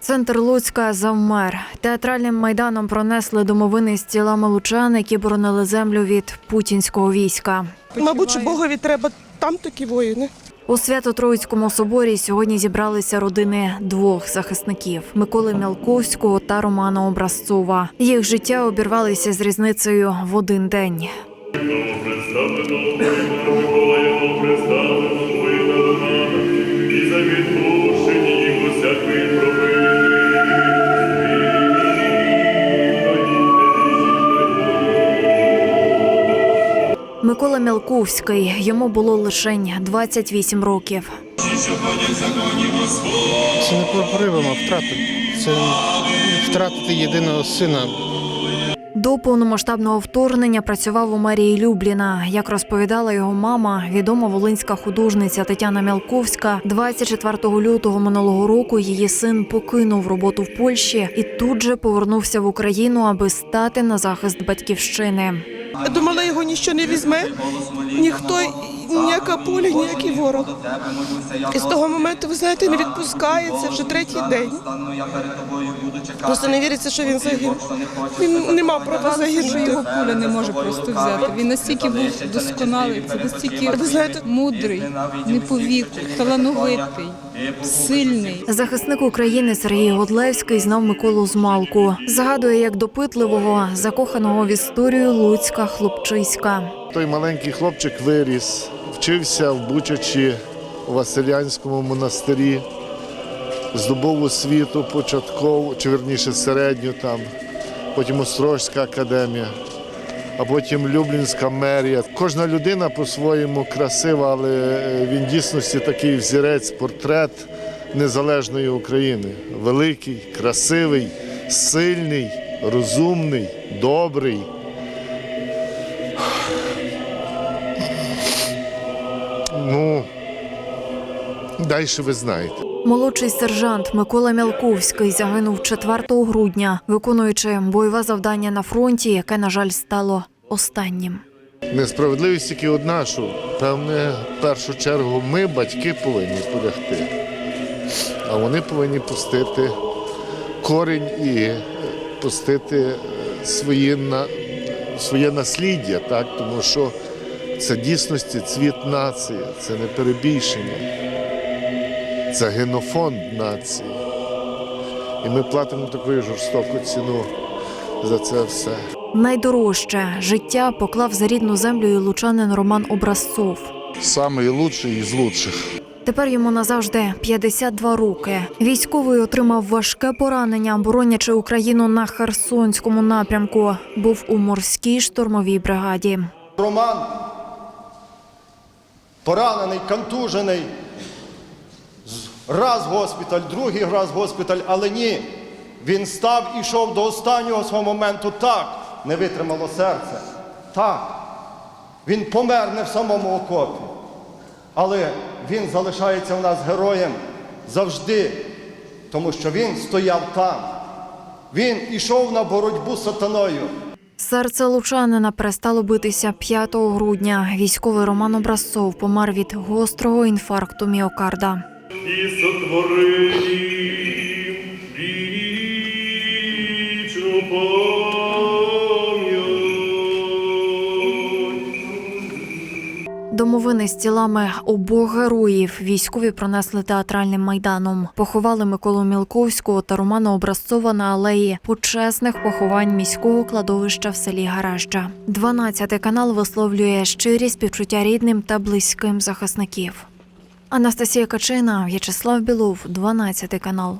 Центр Луцька завмер. Театральним майданом пронесли домовини з тілами лучан, які боронили землю від путінського війська. Мабуть, Богові треба там такі воїни. У Свято-Троїцькому соборі сьогодні зібралися родини двох захисників Миколи Мялковського та Романа Образцова. Їх життя обірвалися з різницею в один день. Представлено представлено Микола Мялковський йому було лише 28 років. Це не про а втрати. Це втратити єдиного сина. До повномасштабного вторгнення працював у мерії Любліна. Як розповідала його мама, відома волинська художниця Тетяна Мялковська, 24 лютого минулого року її син покинув роботу в Польщі і тут же повернувся в Україну, аби стати на захист батьківщини. Думала, його ніщо не візьме, ніхто, ніяка пуля, ніякий ворог. І з того моменту, ви знаєте, не відпускається вже третій день. Просто не віриться, що він загинув. Він не мав права загинути. його куля не може просто взяти. Він настільки був досконалий, це настільки Ви знаєте- мудрий, не по віку, талановитий, сильний. Захисник України Сергій Годлевський знав Миколу з малку. Згадує як допитливого, закоханого в історію Луцька хлопчиська. Той маленький хлопчик виріс, вчився в Бучачі у Василянському монастирі, здобув освіту початкову, чи верніше середню там, потім Острожська академія, а потім Люблінська мерія. Кожна людина по-своєму красива, але е, він дійсності такий взірець, портрет незалежної України. Великий, красивий, сильний, розумний, добрий. Ну, далі ви знаєте. Молодший сержант Микола Мялковський загинув 4 грудня, виконуючи бойове завдання на фронті, яке, на жаль, стало останнім. Несправедливість тільки одна, що певне, в першу чергу ми, батьки, повинні полягти. А вони повинні пустити корінь і е, пустити е, свої на, своє насліддя, так? тому що це дійсності цвіт нації, це не перебільшення, це генофонд нації. І ми платимо таку жорстоку ціну за це все. Найдорожче життя поклав за рідну землю і лучанин Роман Образцов. Самий лучший із лучших. Тепер йому назавжди 52 роки. Військовий отримав важке поранення, боронячи Україну на Херсонському напрямку. Був у морській штурмовій бригаді. Роман поранений, контужений. Раз госпіталь, другий раз госпіталь, але ні. Він став і йшов до останнього свого моменту так, не витримало серце. Так. Він помер не в самому окопі. Але він залишається в нас героєм завжди, тому що він стояв там. Він ішов на боротьбу з сатаною. Серце лучанина перестало битися 5 грудня. Військовий Роман Образцов помер від гострого інфаркту міокарда. І сотворив Домовини з тілами обох героїв військові пронесли театральним майданом. Поховали Миколу Мілковського та Романа Образцова на алеї почесних поховань міського кладовища в селі Гаражджа. 12 канал висловлює щирі співчуття рідним та близьким захисників. Анастасія Качина, В'ячеслав Білов, 12 канал.